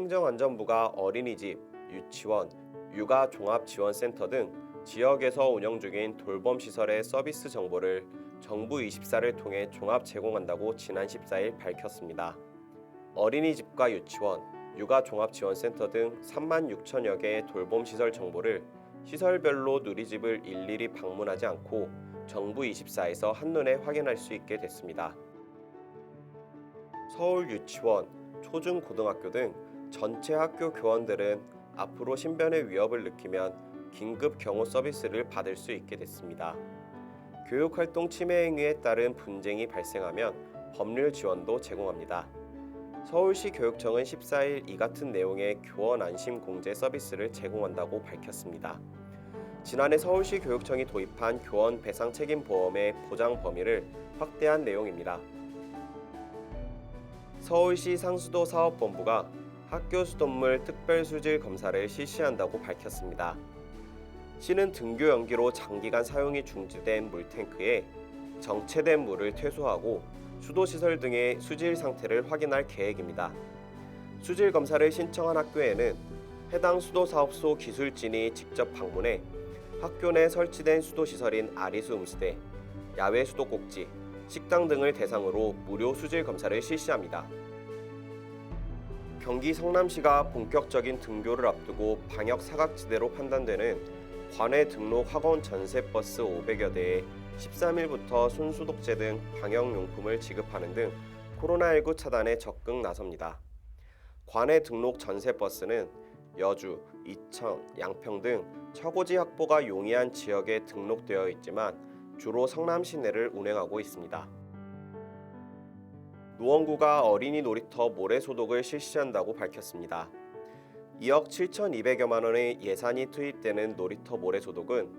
행정안전부가 어린이집, 유치원, 육아 종합지원센터 등 지역에서 운영 중인 돌봄 시설의 서비스 정보를 정부 24를 통해 종합 제공한다고 지난 14일 밝혔습니다. 어린이집과 유치원, 육아 종합지원센터 등 3만 6천여 개의 돌봄 시설 정보를 시설별로 누리집을 일일이 방문하지 않고 정부 24에서 한눈에 확인할 수 있게 됐습니다. 서울 유치원, 초중고등학교 등 전체 학교 교원들은 앞으로 신변의 위협을 느끼면 긴급 경호 서비스를 받을 수 있게 됐습니다. 교육활동 침해 행위에 따른 분쟁이 발생하면 법률 지원도 제공합니다. 서울시 교육청은 14일 이 같은 내용의 교원 안심 공제 서비스를 제공한다고 밝혔습니다. 지난해 서울시 교육청이 도입한 교원 배상 책임 보험의 보장 범위를 확대한 내용입니다. 서울시 상수도 사업본부가 학교 수돗물 특별 수질 검사를 실시한다고 밝혔습니다. 시는 등교 연기로 장기간 사용이 중지된 물탱크에 정체된 물을 퇴소하고 수도시설 등의 수질 상태를 확인할 계획입니다. 수질 검사를 신청한 학교에는 해당 수도사업소 기술진이 직접 방문해 학교 내 설치된 수도시설인 아리수 음수대, 야외 수도꼭지, 식당 등을 대상으로 무료 수질 검사를 실시합니다. 경기 성남시가 본격적인 등교를 앞두고 방역 사각지대로 판단되는 관외 등록 학원 전세버스 500여 대에 13일부터 손소독제 등 방역용품을 지급하는 등 코로나19 차단에 적극 나섭니다. 관외 등록 전세버스는 여주, 이천, 양평 등 처고지 확보가 용이한 지역에 등록되어 있지만 주로 성남 시내를 운행하고 있습니다. 노원구가 어린이 놀이터 모래 소독을 실시한다고 밝혔습니다. 2억 7,200여만 원의 예산이 투입되는 놀이터 모래 소독은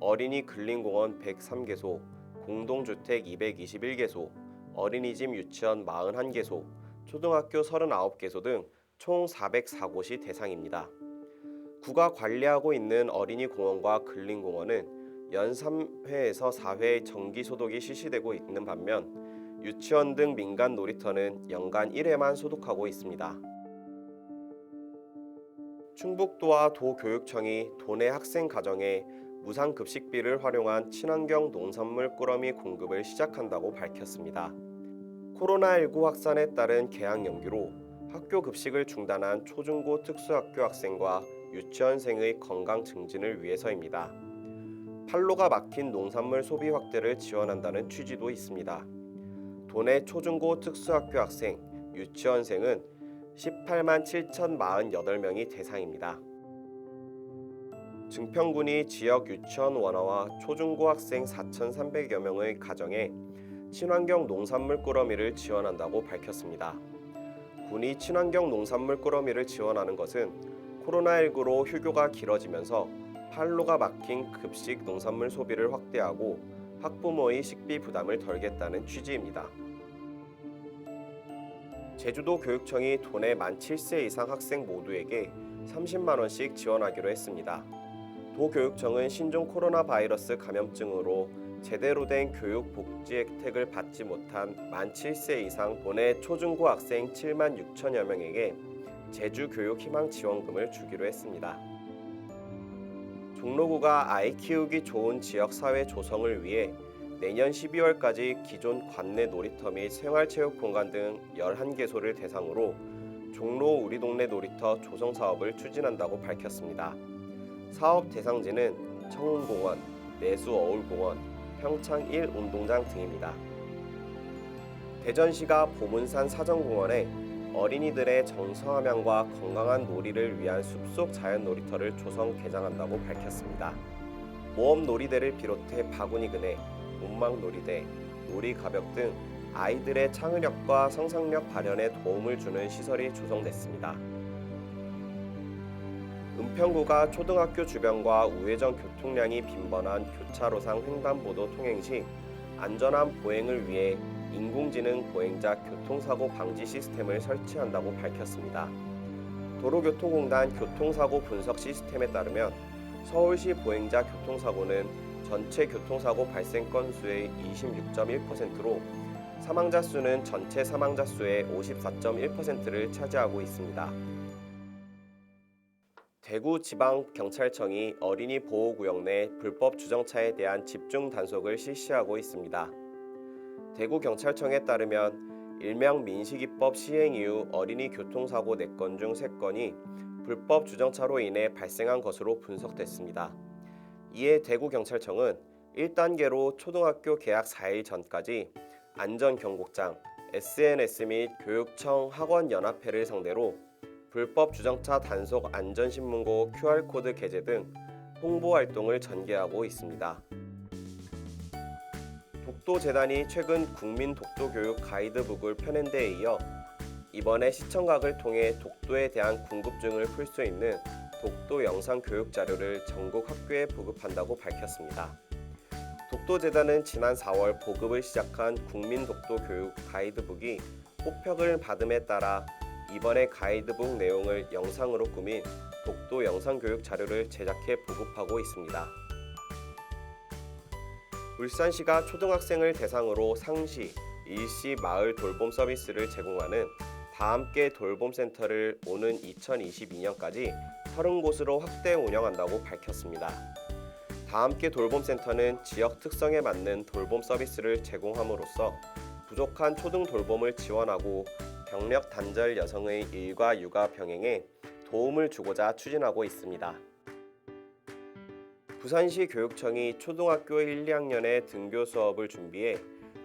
어린이 근린공원 103개소, 공동주택 221개소, 어린이집 유치원 41개소, 초등학교 39개소 등 총 404곳이 대상입니다. 구가 관리하고 있는 어린이 공원과 근린공원은 연 3회에서 4회 정기 소독이 실시되고 있는 반면 유치원 등 민간 놀이터는 연간 1회만 소독하고 있습니다. 충북도와 도교육청이 도내 학생 가정에 무상 급식비를 활용한 친환경 농산물 꾸러미 공급을 시작한다고 밝혔습니다. 코로나19 확산에 따른 개학 연기로 학교 급식을 중단한 초중고 특수학교 학생과 유치원생의 건강 증진을 위해서입니다. 판로가 막힌 농산물 소비 확대를 지원한다는 취지도 있습니다. 도내 초중고 특수학교 학생, 유치원생은 18만 7,048명이 대상입니다. 증평군이 지역 유치원 원화와 초중고 학생 4,300여 명의 가정에 친환경 농산물 꾸러미를 지원한다고 밝혔습니다. 군이 친환경 농산물 꾸러미를 지원하는 것은 코로나19로 휴교가 길어지면서 판로가 막힌 급식 농산물 소비를 확대하고 학부모의 식비 부담을 덜겠다는 취지입니다. 제주도 교육청이 도내 만 7세 이상 학생 모두에게 30만 원씩 지원하기로 했습니다. 도 교육청은 신종 코로나 바이러스 감염증으로 제대로 된 교육 복지 혜택을 받지 못한 만 7세 이상 도내 초중고 학생 7만 6천여 명에게 제주 교육 희망 지원금을 주기로 했습니다. 종로구가 아이 키우기 좋은 지역 사회 조성을 위해 내년 12월까지 기존 관내 놀이터 및 생활체육 공간 등 11개소를 대상으로 종로 우리 동네 놀이터 조성 사업을 추진한다고 밝혔습니다. 사업 대상지는 청운공원, 내수 어울공원, 평창 1 운동장 등입니다. 대전시가 보문산 사정공원에 어린이들의 정서함양과 건강한 놀이를 위한 숲속 자연 놀이터를 조성 개장한다고 밝혔습니다. 모험 놀이대를 비롯해 바구니 그네, 문막 놀이대, 놀이 가벽 등 아이들의 창의력과 상상력 발현에 도움을 주는 시설이 조성됐습니다. 은평구가 초등학교 주변과 우회전 교통량이 빈번한 교차로상 횡단보도 통행 시 안전한 보행을 위해 인공지능 보행자 교통사고 방지 시스템을 설치한다고 밝혔습니다. 도로교통공단 교통사고 분석 시스템에 따르면 서울시 보행자 교통사고는 전체 교통사고 발생 건수의 26.1%로 사망자 수는 전체 사망자 수의 54.1%를 차지하고 있습니다. 대구지방경찰청이 어린이 보호구역 내 불법 주정차에 대한 집중 단속을 실시하고 있습니다. 대구경찰청에 따르면 일명 민식이법 시행 이후 어린이 교통사고 4건 중 3건이 불법 주정차로 인해 발생한 것으로 분석됐습니다. 이에 대구경찰청은 1단계로 초등학교 개학 4일 전까지 안전경곡장, SNS 및 교육청 학원연합회를 상대로 불법 주정차 단속 안전신문고 QR코드 게재 등 홍보 활동을 전개하고 있습니다. 독도재단이 최근 국민 독도교육 가이드북을 펴낸 데에 이어 이번에 시청각을 통해 독도에 대한 궁금증을 풀 수 있는 독도 영상 교육 자료를 전국 학교에 보급한다고 밝혔습니다. 독도재단은 지난 4월 보급을 시작한 국민 독도 교육 가이드북이 호평을 받음에 따라 이번에 가이드북 내용을 영상으로 꾸민 독도 영상 교육 자료를 제작해 보급하고 있습니다. 울산시가 초등학생을 대상으로 상시, 일시 마을 돌봄 서비스를 제공하는 다함께 돌봄센터를 오는 2022년까지 30곳으로 확대 운영한다고 밝혔습니다. 다함께 돌봄센터는 지역 특성에 맞는 돌봄 서비스를 제공함으로써 부족한 초등 돌봄을 지원하고 경력 단절 여성의 일과 육아 병행에 도움을 주고자 추진하고 있습니다. 부산시 교육청이 초등학교 1, 2학년의 등교 수업을 준비해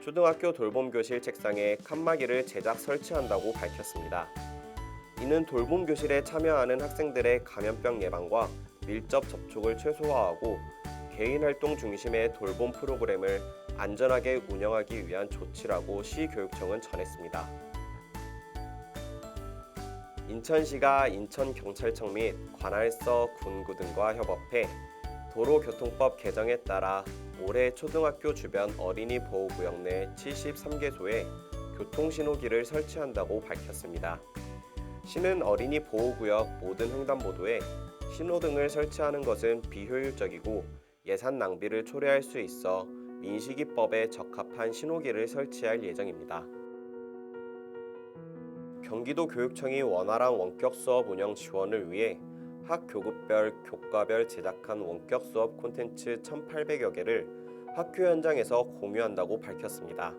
초등학교 돌봄 교실 책상에 칸막이를 제작 설치한다고 밝혔습니다. 이는 돌봄 교실에 참여하는 학생들의 감염병 예방과 밀접 접촉을 최소화하고 개인 활동 중심의 돌봄 프로그램을 안전하게 운영하기 위한 조치라고 시교육청은 전했습니다. 인천시가 인천경찰청 및 관할서 군구 등과 협업해 도로교통법 개정에 따라 올해 초등학교 주변 어린이 보호구역 내 73개소에 교통신호기를 설치한다고 밝혔습니다. 시는 어린이 보호구역 모든 횡단보도에 신호등을 설치하는 것은 비효율적이고 예산 낭비를 초래할 수 있어 민식이법에 적합한 신호기를 설치할 예정입니다. 경기도 교육청이 원활한 원격 수업 운영 지원을 위해 학 교급별 교과별 제작한 원격 수업 콘텐츠 1,800여 개를 학교 현장에서 공유한다고 밝혔습니다.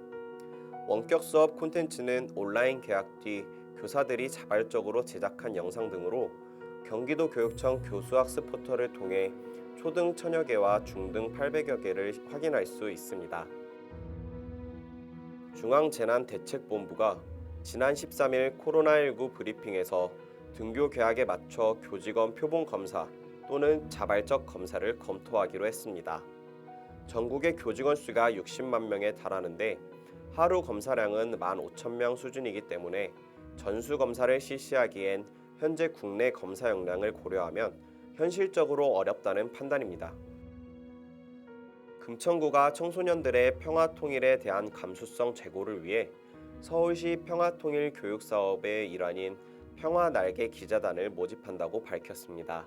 원격 수업 콘텐츠는 온라인 개학 뒤 교사들이 자발적으로 제작한 영상 등으로 경기도 교육청 교수학습 포털을 통해 초등 천여 개와 중등 800여 개를 확인할 수 있습니다. 중앙재난대책본부가 지난 13일 코로나19 브리핑에서 등교 개학에 맞춰 교직원 표본 검사 또는 자발적 검사를 검토하기로 했습니다. 전국의 교직원 수가 60만 명에 달하는데 하루 검사량은 15,000명 수준이기 때문에 전수 검사를 실시하기엔 현재 국내 검사 역량을 고려하면 현실적으로 어렵다는 판단입니다. 금천구가 청소년들의 평화 통일에 대한 감수성 제고를 위해 서울시 평화통일 교육 사업의 일환인 평화 날개 기자단을 모집한다고 밝혔습니다.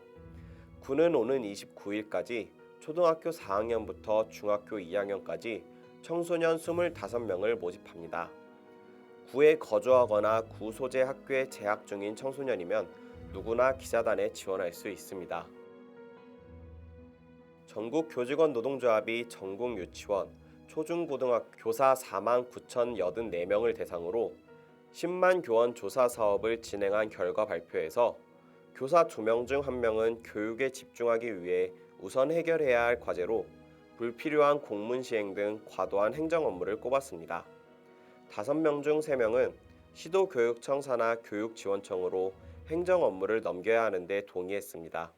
구는 오는 29일까지 초등학교 4학년부터 중학교 2학년까지 청소년 25명을 모집합니다. 구에 거주하거나 구 소재 학교에 재학 중인 청소년이면 누구나 기자단에 지원할 수 있습니다. 전국 교직원 노동조합이 전국 유치원, 초중고등학교 교사 4만 9,084명을 대상으로 10만 교원 조사 사업을 진행한 결과 발표에서 교사 2명 중 1명은 교육에 집중하기 위해 우선 해결해야 할 과제로 불필요한 공문 시행 등 과도한 행정 업무를 꼽았습니다. 5명 중 3명은 시도교육청 산하 교육지원청으로 행정 업무를 넘겨야 하는데 동의했습니다.